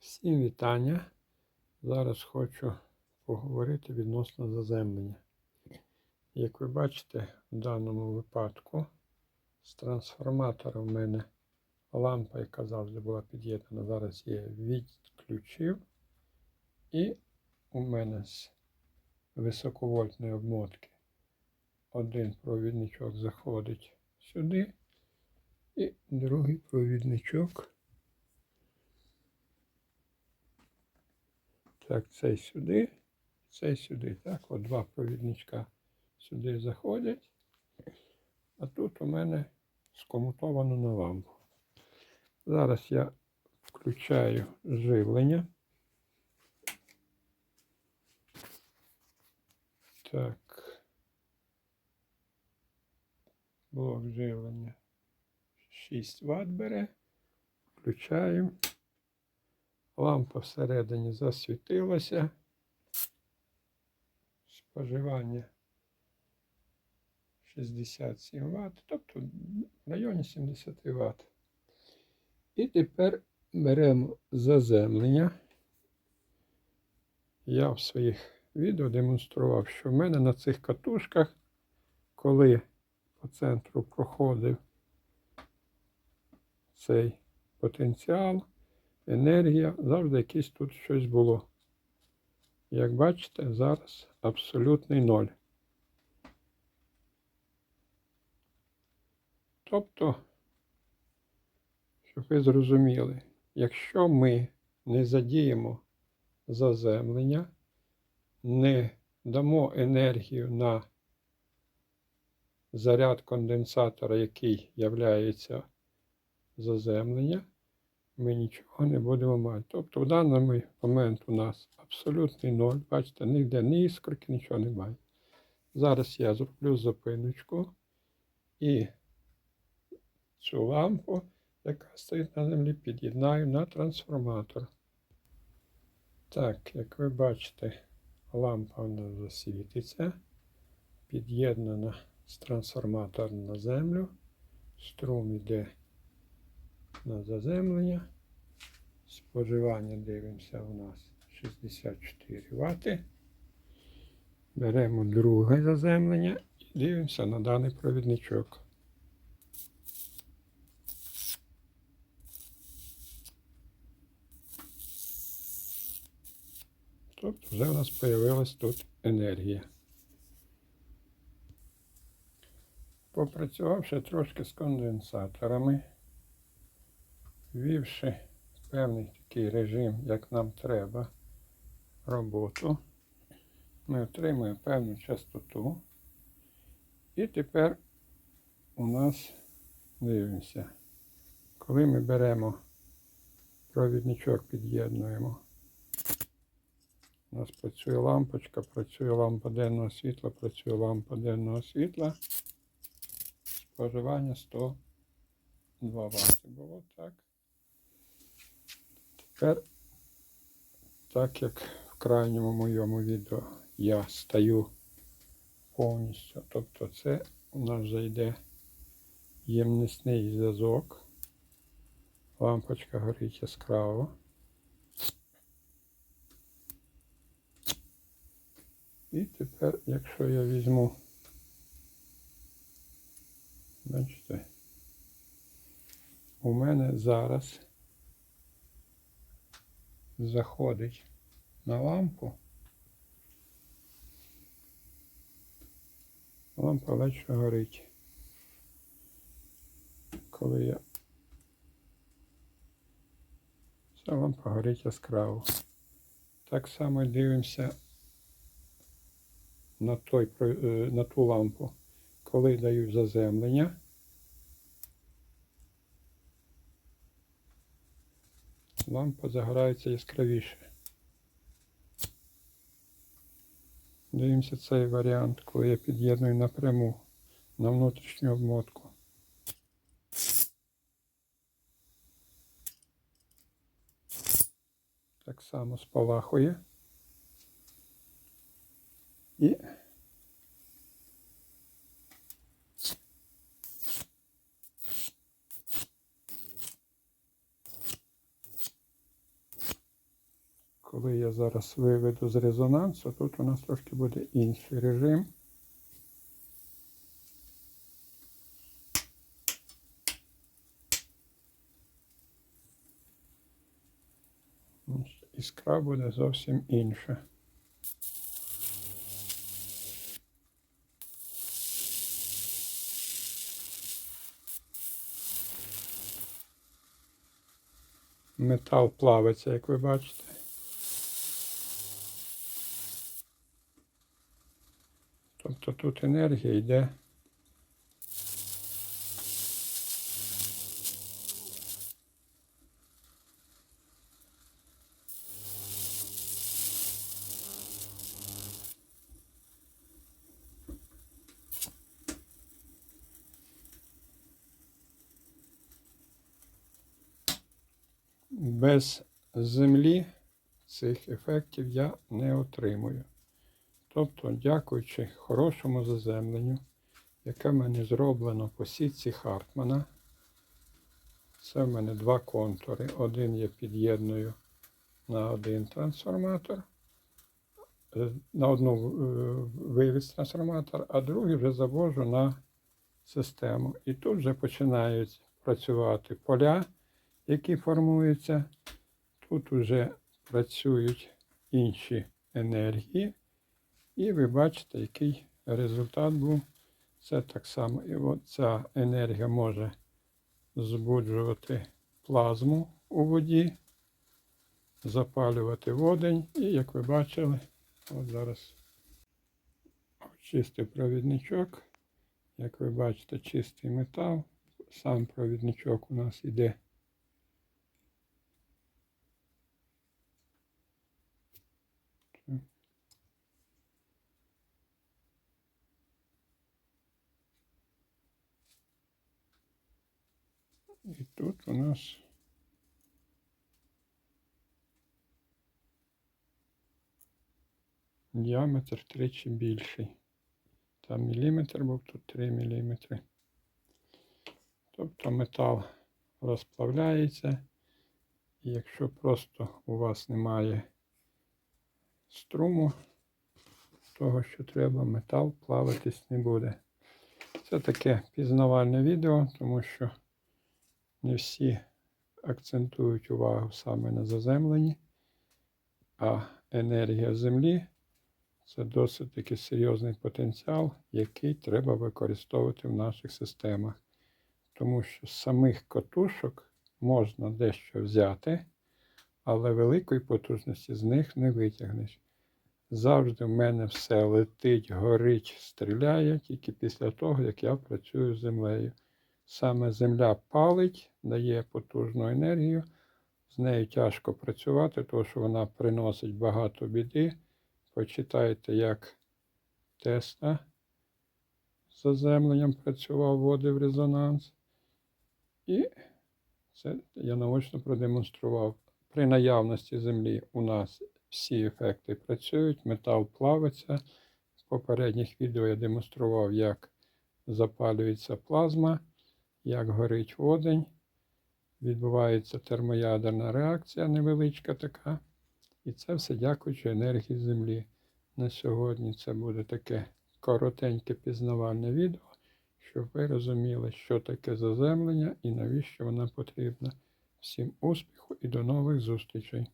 Всім вітання. Зараз хочу поговорити відносно заземлення. Як ви бачите, в даному випадку з трансформатора в мене лампа, яка завжди була під'єднана, зараз я відключив. І у мене з високовольтної обмотки один провідничок заходить сюди, і другий провідничок. Так, цей сюди, цей сюди. Так, от два провідничка сюди заходять. А тут у мене скомутовано на лампу. Зараз я включаю живлення. Так. Блок живлення 6 Вт бере. Включаємо. Лампа всередині засвітилася. Споживання 67 Вт, тобто в районі 70 Вт. І тепер беремо заземлення. Я в своїх відео демонстрував, що в мене на цих катушках, коли по центру проходив цей потенціал, енергія, завжди якесь тут щось було. Як бачите, зараз абсолютний ноль. Тобто, щоб ви зрозуміли, якщо ми не задіємо заземлення, не дамо енергію на заряд конденсатора, який являється заземлення, ми нічого не будемо мати. Тобто в даний момент у нас абсолютний ноль. Бачите, ніде ні іскорки, нічого немає. Зараз я зроблю зупиночку і цю лампу, яка стоїть на землі, під'єднаю на трансформатор. Так, як ви бачите, лампа у нас засвітиться, під'єднана з трансформатора на землю. Струм йде на заземлення. Споживання дивимося у нас 64 Вт. Беремо друге заземлення і дивимося на даний провідничок. Тобто вже у нас з'явилась тут енергія. Попрацювавши трошки з конденсаторами, ввівши певний такий режим, як нам треба, роботу, ми отримуємо певну частоту. І тепер у нас дивимося, коли ми беремо провідничок, під'єднуємо. У нас працює лампочка, працює лампа денного світла, працює лампа денного світла. Споживання 102 Вт було так. Тепер, так як в крайньому моєму відео я стаю повністю, тобто це у нас вже йде ємнісний зв'язок. Лампочка горить яскраво. І тепер, якщо я візьму, бачите, у мене зараз заходить на лампу. Лампа ледь горить. Коли я ця лампа горить яскраво. Так само дивимося на, той, е, на ту лампу, коли даю заземлення. Лампа загорається яскравіше. Дивимося цей варіант, коли я під'єдную напряму на внутрішню обмотку. Так само спалахує. І Коли я зараз виведу з резонансу, тут у нас трошки буде інший режим. Іскра буде зовсім інша. Метал плавиться, як ви бачите. Тобто тут енергія йде. Без землі цих ефектів я не отримую. Тобто, дякуючи хорошому заземленню, яке в мене зроблено по сітці Хартмана, це в мене два контури. Один я під'єдную на один трансформатор, е, на одну е, вивіз трансформатор, а другий вже завожу на систему. І тут вже починають працювати поля, які формуються. Тут вже працюють інші енергії. І ви бачите, який результат був. Це так само. І от ця енергія може збуджувати плазму у воді, запалювати водень. І як ви бачили, от зараз чистий провідничок. Як ви бачите, чистий метал. Сам провідничок у нас іде. І тут у нас діаметр тричі більший. Там міліметр був, тут 3 міліметри. Тобто метал розплавляється. І якщо просто у вас немає струму, того, що треба, метал плаватись не буде. Це таке пізнавальне відео, тому що не всі акцентують увагу саме на заземленні, а енергія Землі це досить таки серйозний потенціал, який треба використовувати в наших системах. Тому що з самих котушок можна дещо взяти, але великої потужності з них не витягнеш. Завжди в мене все летить, горить, стріляє тільки після того, як я працюю з землею. Саме земля палить, дає потужну енергію. З нею тяжко працювати, тому що вона приносить багато біди. Почитайте, як Тесла з заземленням працював, вводив резонанс. І це я наочно продемонстрував. При наявності землі у нас всі ефекти працюють, метал плавиться. В попередніх відео я демонстрував, як запалюється плазма як горить водень, відбувається термоядерна реакція невеличка така. І це все дякуючи енергії Землі. На сьогодні це буде таке коротеньке пізнавальне відео, щоб ви розуміли, що таке заземлення і навіщо воно потрібно. Всім успіху і до нових зустрічей!